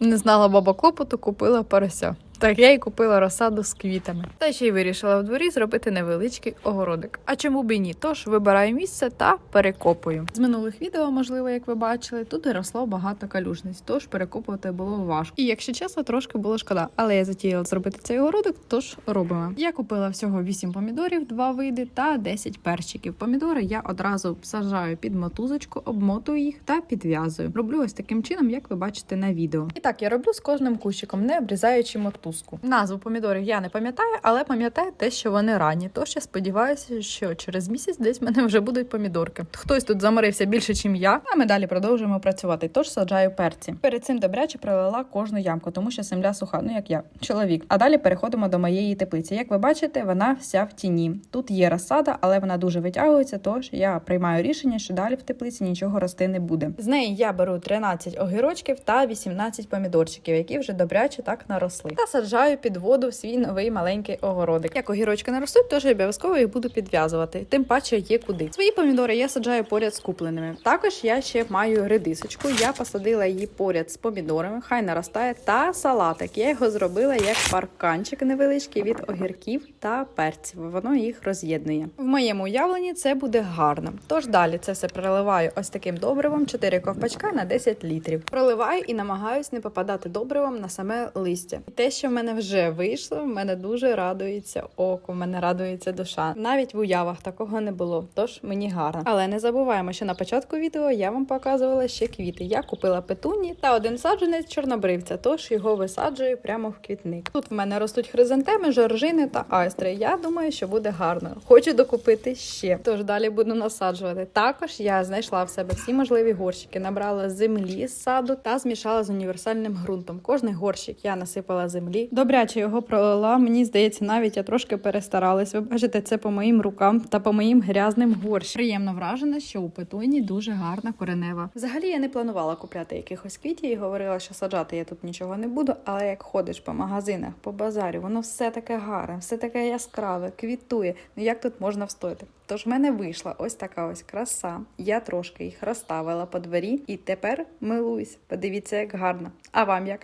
Не знала баба клопоту, купила порося. Так я й купила розсаду з квітами. Та ще й вирішила в дворі зробити невеличкий огородик. А чому б і ні? Тож вибираю місце та перекопую. З минулих відео, можливо, як ви бачили, тут і росло багато калюжниць, тож перекопувати було важко. І якщо чесно, трошки було шкода. Але я затіяла зробити цей огородик, тож робимо. Я купила всього 8 помідорів, 2 види та 10 перчиків. Помідори я одразу сажаю під мотузочку, обмотую їх та підв'язую. Роблю ось таким чином, як ви бачите на відео. І так я роблю з кожним кущиком, не обрізаючи мотузку. Назву помідорів я не пам'ятаю, але пам'ятаю те, що вони ранні. Тож я сподіваюся, що через місяць десь в мене вже будуть помідорки. Хтось тут заморився більше, ніж я. А ми далі продовжуємо працювати. Тож саджаю перці. Перед цим добряче пролила кожну ямку, тому що земля суха, ну як я, чоловік. А далі переходимо до моєї теплиці. Як ви бачите, вона вся в тіні. Тут є розсада, але вона дуже витягується. Тож я приймаю рішення, що далі в теплиці нічого рости не буде. З неї я беру 13 огірочків та 18 помідорчиків, які вже добряче так наросли. Та саджаю під воду свій новий маленький огородик. Як огірочки наростуть, тож я обов'язково їх буду підв'язувати. Тим паче є куди. Свої помідори я саджаю поряд з купленими. Також я ще маю редисочку. Я посадила її поряд з помідорами, хай наростає та салатик. Я його зробила як парканчик невеличкий від огірків та перців. Воно їх роз'єднує. В моєму уявленні це буде гарно. Тож далі це все проливаю ось таким добривом, 4 ковпачка на 10 літрів. Проливаю і намагаюсь не попадати добривом на саме листя. І те, що в мене вже вийшло, в мене дуже радується око, в мене радується душа. Навіть в уявах такого не було, тож мені гарно. Але не забуваємо, що на початку відео я вам показувала ще квіти. Я купила петуні та один саджанець чорнобривця, тож його висаджую прямо в квітник. Тут в мене ростуть хризантеми, жоржини та айстри. Я думаю, що буде гарно. Хочу докупити ще. Тож далі буду насаджувати. Також я знайшла в себе всі можливі горщики, набрала землі з саду та змішала з універсальним ґрунтом. Кожний горщик я насипала землі. Добряче його пролила. Мені здається, навіть я трошки перестаралась. Ви бачите, це по моїм рукам та по моїм грязним горщикам. Приємно вражена, що у петуні дуже гарна коренева. Взагалі я не планувала купляти якихось квітів і говорила, що саджати я тут нічого не буду. Але як ходиш по магазинах, по базарі, воно все таке гарне, все таке яскраве, квітує. Ну як тут можна встояти? Тож в мене вийшла ось така ось краса. Я трошки їх розставила по дворі і тепер милуюсь. Подивіться, як гарно. А вам як?